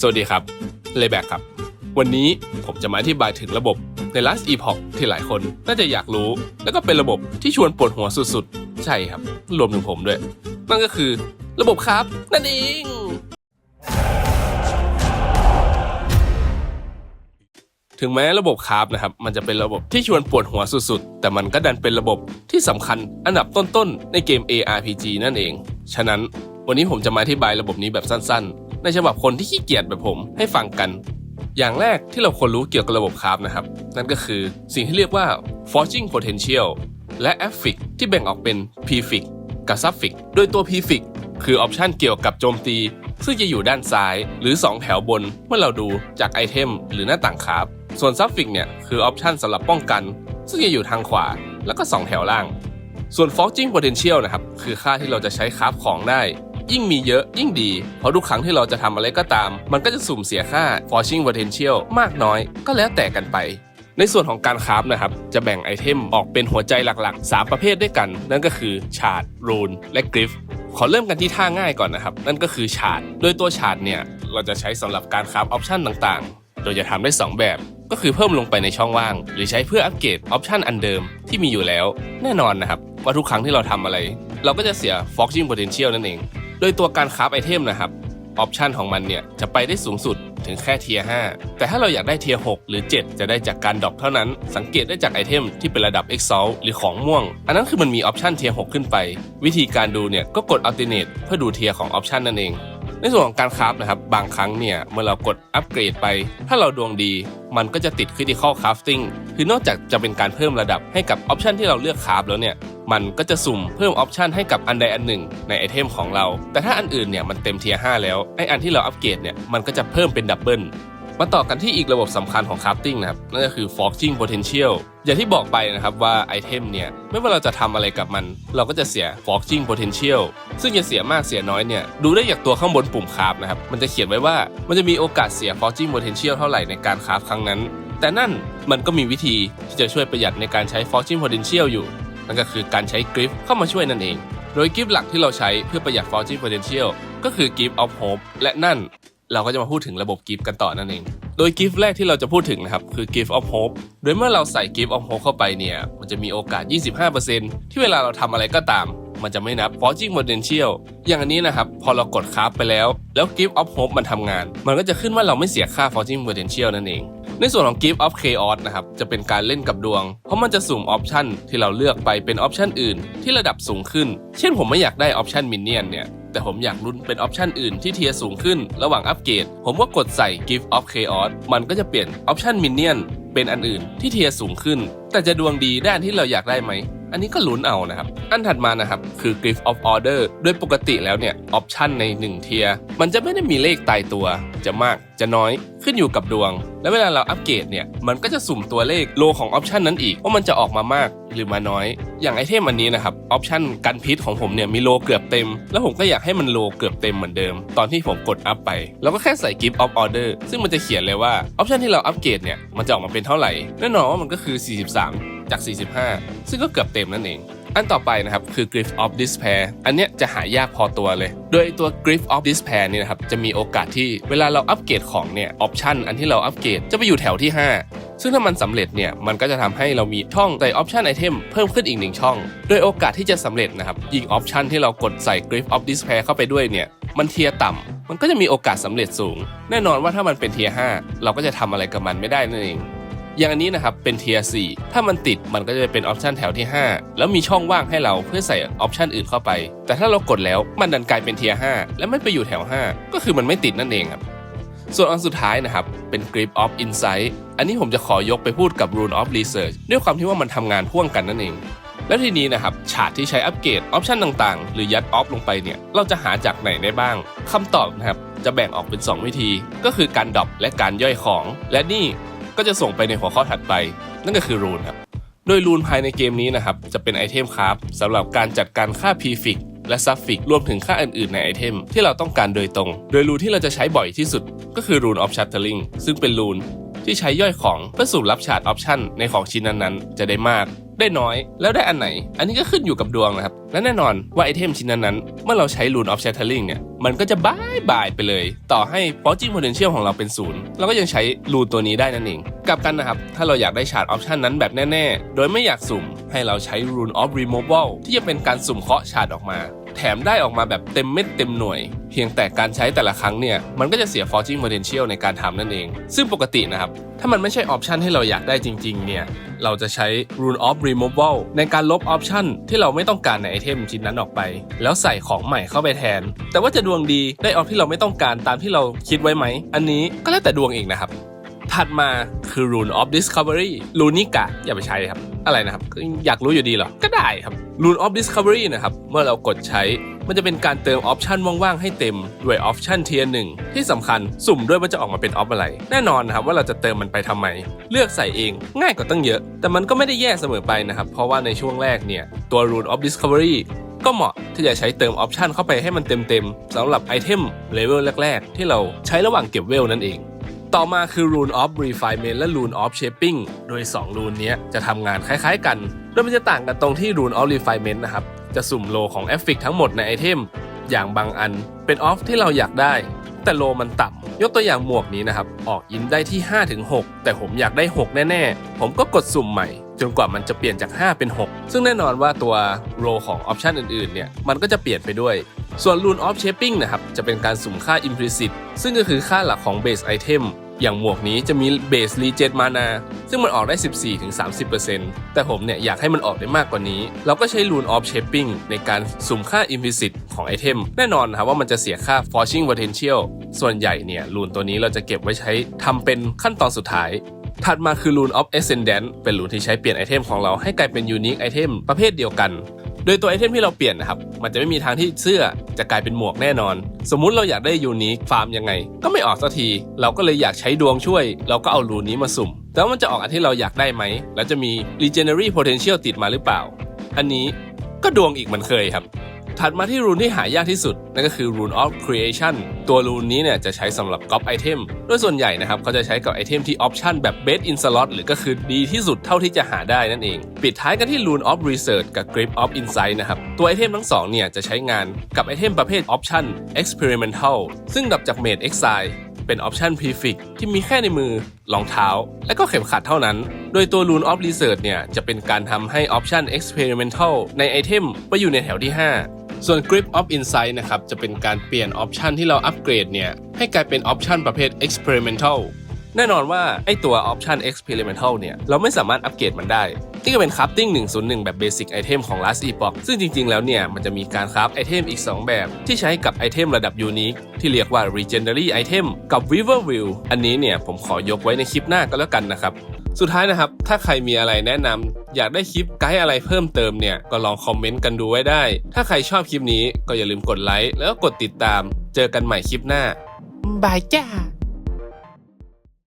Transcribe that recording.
สวัสดีครับเลแบกครับ วันนี้ผมจะมาอธิบายถึงระบบใน Last Epoch ที่หลายคนน่าจะอยากรู้ แล้วก็เป็นระบบที่ชวนปวดหัวสุดๆ ใช่ครับ รวมถึงผมด้วย นั่นก็คือระบบครับ นั่นเองถึงแม้ระบบคาร์บนะครับ มันจะเป็นระบบที่ชวนปวดหัวสุดๆ แต่มันก็ดันเป็นระบบที่สำคัญอันดับต้นๆ ในเกม ARPG นั่นเอง ฉะนั้นวันนี้ผมจะมาอธิบายระบบนี้แบบสั้นๆ ในฉบับคนที่ขี้เกียจแบบผมให้ฟังกัน อย่างแรกที่เราควรรู้เกี่ยวกับระบบคาร์บนะครับ นั่นก็คือสิ่งที่เรียกว่า forging potential และ affix ที่แบ่งออกเป็น prefix กับ suffix โดยตัว prefix คือออปชันเกี่ยวกับโจมตี ซึ่งจะอยู่ด้านซ้ายหรือ 2 แถวบนเมื่อเราดูจากไอเทมหรือหน้าต่างคราฟส่วน suffix เนี่ยคือออปชันสำหรับป้องกัน ซึ่งจะอยู่ทางขวาแล้วก็ 2 แถวล่าง ส่วน forging potential นะครับคือค่าที่เราจะใช้คราฟของได้ ยิ่งมีเยอะยิ่งดี เพราะทุกครั้งที่เราจะทำอะไรก็ตาม มันก็จะสุ่มเสียค่า forging potential มากน้อย ก็แล้วแต่กันไปในส่วนของการคราฟนะครับ จะแบ่งไอเทมออกเป็นหัวใจหลักๆ 3 ประเภทด้วยกัน นั่นก็คือชาร์ดรูน และกริฟขอเริ่มกันที่ท่าง่ายก่อนนะครับ นั่นก็คือชาร์ดโดยตัวชาร์ดเนี่ย เราจะใช้สำหรับการคราฟออปชันต่างๆ โดยจะทำได้ 2 แบบ ก็คือเพิ่มลงไปในช่องว่าง หรือใช้เพื่ออัปเกรดออปชันอันเดิมที่มีอยู่แล้ว แน่นอนนะครับ ว่าทุกครั้งที่เราทำอะไร เราก็จะเสีย forging potential นั่นเอง ดยตัวการคราฟไอเทมนะครับออปชันของมันเนี่ยจะไปได้สูงสุดถึงแค่เทียร์5แต่ถ้าเราอยากได้เทียร์6หรือ 7 จะได้จากการดรอปเท่านั้น สังเกตได้จากไอเทมที่เป็นระดับ Exalt หรือของม่วง อันนั้นคือมันมีออปชันเทียร์6ขึ้นไป วิธีการดูเนี่ยก็กด alternate เพื่อดูเทียร์ของออปชันนั่นเอง ในส่วนของการคราฟนะครับ บางครั้งเนี่ยเมื่อเรากดอัปเกรดไป ถ้าเราดวงดี มันก็จะติด critical crafting คือนอกจากจะเป็นการเพิ่มระดับให้กับออปชันที่เราเลือกคราฟแล้วเนี่ย มันก็จะสุ่มเพิ่มออปชันให้กับอันใดอันหนึ่งในไอเทมของเรา แต่ถ้าอันอื่นเนี่ยมันเต็มเทียร์5แล้วไออันที่เราอัปเกรดเนี่ยมันก็จะเพิ่มเป็นดับเบิลมาต่อกันที่อีกระบบสำคัญของ crafting นะครับนั่นก็คือ forging potential อย่างที่บอกไปนะครับว่าไอเทมเนี่ยไม่ว่าเราจะทำอะไรกับมัน เราก็จะเสีย forging potential ซึ่งจะเสียมากเสียน้อยเนี่ยดูได้จากตัวข้างบนปุ่มคราฟนะครับมันจะเขียนไว้ว่ามันจะมีโอกาสเสีย forging potential เท่าไหร่ในการคราฟครั้งนั้น แต่นั่นมันก็มีวิธีที่จะช่วยประหยัดในการใช้ forging potential อยู่ นั่นก็คือการใช้กริฟเข้ามาช่วยนั่นเอง โดยกริฟหลักที่เราใช้เพื่อประหยัด forging potential ก็คือ gift of hope และนั่นเราก็จะมาพูดถึงระบบ gift กันต่อนั่นเอง โดย gift แรกที่เราจะพูดถึงนะครับคือ gift of hope โดยเมื่อเราใส่ gift of hope เข้าไปเนี่ย มันจะมีโอกาส 25%ที่เวลาเราทำอะไรก็ตาม มันจะไม่นับ forging potential อย่างอันนี้นะครับ พอเรากดคราฟไปแล้ว แล้ว gift of hope มันทำงาน มันก็จะขึ้นว่าเราไม่เสียค่า forging potential นั่นเอง ในส่วนของ Gift of Chaos นะครับจะเป็นการเล่นกับดวง เพราะมันจะสุ่มออปชันที่เราเลือกไปเป็นออปชันอื่น ที่ระดับสูงขึ้น เช่นผมไม่อยากได้ออปชันมินเนี่ยนเนี่ยแต่ผมอยากลุ้นเป็นออปชันอื่นที่เทียสูงขึ้น ระหว่างอัปเกรด ผมก็กดใส่ Gift of Chaos มันก็จะเปลี่ยนออปชันมินเนี่ยนเป็นอันอื่นที่เทียสูงขึ้น แต่จะดวงดีได้อันที่เราอยากได้ไหม อันนี้ก็ลุ้นเอานะครับ อันถัดมานะครับ คือ Gift of Order โดยปกติแล้วเนี่ยออปชันใน 1 เทียร์มันจะไม่ได้มีเลขตายตัว จะมากจะน้อยขึ้นอยู่กับดวง และเวลาเราอัปเกรดเนี่ยมันก็จะสุ่มตัวเลขโลของออปชันนั้นอีกว่ามันจะออกมามากหรือมาน้อย อย่างไอเทมอันนี้นะครับออปชันกันพิษของผมเนี่ยมีโลเกือบเต็ม แล้วผมก็อยากให้มันโลเกือบเต็มเหมือนเดิม ตอนที่ผมกดอัพไปเราก็แค่ใส่ Gift of Order ซึ่งมันจะเขียนเลยว่าออปชันที่เราอัปเกรดเนี่ยมันจะออกมาเป็นเท่าไหร่แน่นอนว่ามันก็คือ 43 จาก 45 ซึ่งก็เกือบเต็มนั่นเอง อันต่อไปนะครับคือ Griff of Despair อันเนี้ยจะหายากพอตัวเลย โดยตัว Griff of Despair นี่นะครับจะมีโอกาสที่เวลาเราอัปเกรดของเนี่ยออปชันอันที่เราอัปเกรดจะไปอยู่แถวที่ 5 ซึ่งถ้ามันสำเร็จเนี่ยมันก็จะทำให้เรามีช่องใส่ออปชันไอเทมเพิ่มขึ้นอีกหนึ่งช่อง โดยโอกาสที่จะสำเร็จนะครับยิงออปชันที่เรากดใส่ Griff of Despair เข้าไปด้วยเนี่ยมันเทียร์ต่ำมันก็จะมีโอกาสสำเร็จสูง แน่นอนว่าถ้ามันเป็นเทียร์5เราก็จะทำอะไรกับมันไม่ได้นั่นเอง อย่างอันนี้นะครับเป็นเทียร์4ถ้ามันติดมันก็จะเป็นออปชันแถวที่ 5 แล้วมีช่องว่างให้เราเพื่อใส่ออปชันอื่นเข้าไป แต่ถ้าเรากดแล้วมันดันกลายเป็นเทียร์5และไม่ไปอยู่แถว 5 ก็คือมันไม่ติดนั่นเองครับส่วนอันสุดท้ายนะครับ เป็น Grip of Insight อันนี้ผมจะขอยกไปพูดกับ Rune of Research ด้วยความที่ว่ามันทำงานพ่วงกันนั่นเอง แล้วทีนี้นะครับฉากที่ใช้อัปเกรดออปชันต่างๆ หรือยัดออฟลงไปเนี่ย เราจะหาจากไหนได้บ้างคำตอบนะครับ จะแบ่งออกเป็น 2 วิธี ก็คือการดรอปและการย่อยของ และนี่ ก็จะส่งไปในหัวข้อถัดไป นั่นก็คือรูนครับ โดยรูนภายในเกมนี้นะครับจะเป็นไอเทมคราฟสำหรับการจัดการค่า prefix และ suffix รวมถึงค่าอื่น ๆ ในไอเทมที่เราต้องการโดยตรง โดยรูนที่เราจะใช้บ่อยที่สุด ก็คือรูน of shattering ซึ่งเป็นรูนที่ใช้ย่อยของเพื่อสูบรับชาร์จออปชันในของชิ้นนั้นๆ จะได้มาก ได้น้อยแล้วได้อันไหน อันนี้ก็ขึ้นอยู่กับดวงนะครับ และแน่นอนว่าไอเทมชิ้นนั้นๆเมื่อเราใช้ Rune of Shattering เนี่ยมันก็จะบายบายไปเลย ต่อให้ Forging Potential ของเราเป็นศูนย์เราก็ยังใช้รูนตัวนี้ได้นั่นเองกลับกันนะครับ ถ้าเราอยากได้ชาร์จออปชันนั้นแบบแน่ ๆ โดยไม่อยากสุ่มให้เราใช้ Rune of Removal ที่จะเป็นการสุ่มเคาะชาร์จออกมา แถมได้ออกมาแบบเต็มเม็ดเต็มหน่วย เพียงแต่การใช้แต่ละครั้งเนี่ย มันก็จะเสีย Forging Potential ในการทำนั่นเอง ซึ่งปกตินะครับ ถ้ามันไม่ใช่ออปชันที่เราอยากได้จริง ๆ เนี่ย เราจะใช้ Rune of Removal ในการลบออปชันที่เราไม่ต้องการในไอเทมชิ้นนั้นออกไป แล้วใส่ของใหม่เข้าไปแทน แต่ว่าจะดวงดีได้ออปที่เราไม่ต้องการตามที่เราคิดไว้ไหม อันนี้ก็แล้วแต่ดวงเองนะครับ ถัดมาคือ Rune of Discovery รูนิกะอย่าไปใช้ครับ อะไรนะครับก็อยากรู้อยู่ดีเหรอ ก็ได้ครับ Rune of Discovery นะครับ เมื่อเรากดใช้ มันจะเป็นการเติมออปชันว่างๆ ให้เต็ม ด้วยออปชันเทียร์หนึ่งที่สำคัญสุ่มด้วยว่าจะออกมาเป็นออฟอะไร แน่นอนนะครับว่าเราจะเติมมันไปทำไม เลือกใส่เองง่ายกว่าตั้งเยอะ แต่มันก็ไม่ได้แย่เสมอไปนะครับ เพราะว่าในช่วงแรกเนี่ย ตัว Rune of Discovery ก็เหมาะที่จะใช้เติมออปชันเข้าไปให้มันเต็มๆสำหรับไอเทมเลเวลแรก ๆ ที่เราใช้ระหว่างเก็บเวลนั่นเอง ต่อมาคือ Rune of Refinement และ Rune of Shaping โดย 2 รูนนี้จะทำงานคล้ายๆกัน โดยมันจะต่างกันตรงที่ Rune of Refinement นะครับ จะสุ่มโลของเอฟฟิกทั้งหมดในไอเทม อย่างบางอันเป็นออฟที่เราอยากได้ แต่โลมันต่ำยกตัวอย่างหมวกนี้นะครับ ออกอินได้ที่ 5-6 แต่ผมอยากได้ 6 แน่ ๆ ผมก็กดสุ่มใหม่ จนกว่ามันจะเปลี่ยนจาก 5 เป็น 6 ซึ่งแน่นอนว่าตัวโลของออปชันอื่นๆเนี่ยมันก็จะเปลี่ยนไปด้วยส่วน Rune of Shaping นะครับจะเป็นการสุ่มค่า Implicit ซึ่งก็คือค่าหลักของ Base Item อย่างหมวกนี้จะมี Base Regen Mana ซึ่งมันออกได้ 14-30%แต่ผมเนี่ยอยากให้มันออกได้มากกว่านี้ เราก็ใช้ Rune of Shaping ในการสุ่มค่า Implicit ของไอเทม แน่นอนนะครับว่ามันจะเสียค่า Forging Potential ส่วนใหญ่เนี่ยรูนตัวนี้เราจะเก็บไว้ใช้ทำเป็นขั้นตอนสุดท้ายถัดมาคือ Rune of Ascendant เป็นรูนที่ใช้เปลี่ยนไอเทมของเราให้กลายเป็น Unique Item ประเภทเดียวกัน โดยตัวไอเทมที่เราเปลี่ยนนะครับ มันจะไม่มีทางที่เสื้อจะกลายเป็นหมวกแน่นอน สมมุติเราอยากได้ยูนิคฟาร์มยังไง ก็ไม่ออกสักที เราก็เลยอยากใช้ดวงช่วย เราก็เอารูนี้มาสุ่ม แต่ว่ามันจะออกอันที่เราอยากได้ไหม แล้วจะมี Regenerate Potential ติดมาหรือเปล่า อันนี้ก็ดวงอีกเหมือนเคยครับ ถัดมาที่รูนที่หายากที่สุด นั่นก็คือ Rune of Creation ตัวรูนนี้เนี่ยจะใช้สำหรับก๊อปไอเทมโดยส่วนใหญ่นะครับเขาจะใช้กับไอเทมที่ออปชันแบบ Best in Slot หรือก็คือดีที่สุดเท่าที่จะหาได้นั่นเอง ปิดท้ายกันที่ Rune of Research กับ Grip of Insight นะครับ ตัวไอเทมทั้งสองเนี่ยจะใช้งานกับไอเทมประเภท Option Experimental ซึ่งดับจาก Made Exile เป็นออปชัน Prefix ที่มีแค่ในมือรองเท้า และก็เข็มขัดเท่านั้น โดยตัว Rune of Research เนี่ยจะเป็นการทำให้ออปชัน Experimental ในไอเทมไปอยู่ในแถวที่ 5 ส่วน Grip of Insight นะครับจะเป็นการเปลี่ยนออปชันที่เราอัปเกรดเนี่ยให้กลายเป็นออปชันประเภท Experimental แน่นอนว่าไอตัวออปชัน Experimental เนี่ยเราไม่สามารถอัปเกรดมันได้ นี่ก็เป็นคราฟติ้ง101 แบบเบสิกไอเทมของ Last Epoch ซึ่งจริง ๆ แล้วเนี่ยมันจะมีการคราฟไอเทมอีก 2 แบบ ที่ใช้กับไอเทมระดับยูนิคที่เรียกว่า Legendary Item กับ Weaver Wheel อันนี้เนี่ยผมขอยกไว้ในคลิปหน้าก็แล้วกันนะครับ สุดท้ายนะครับ ถ้าใครมีอะไรแนะนำอยากได้คลิปไกด์อะไรเพิ่มเติมเนี่ย ก็ลองคอมเมนต์กันดูไว้ได้ ถ้าใครชอบคลิปนี้ก็อย่าลืมกดไลค์แล้วก็กดติดตาม เจอกันใหม่คลิปหน้าบายจ้า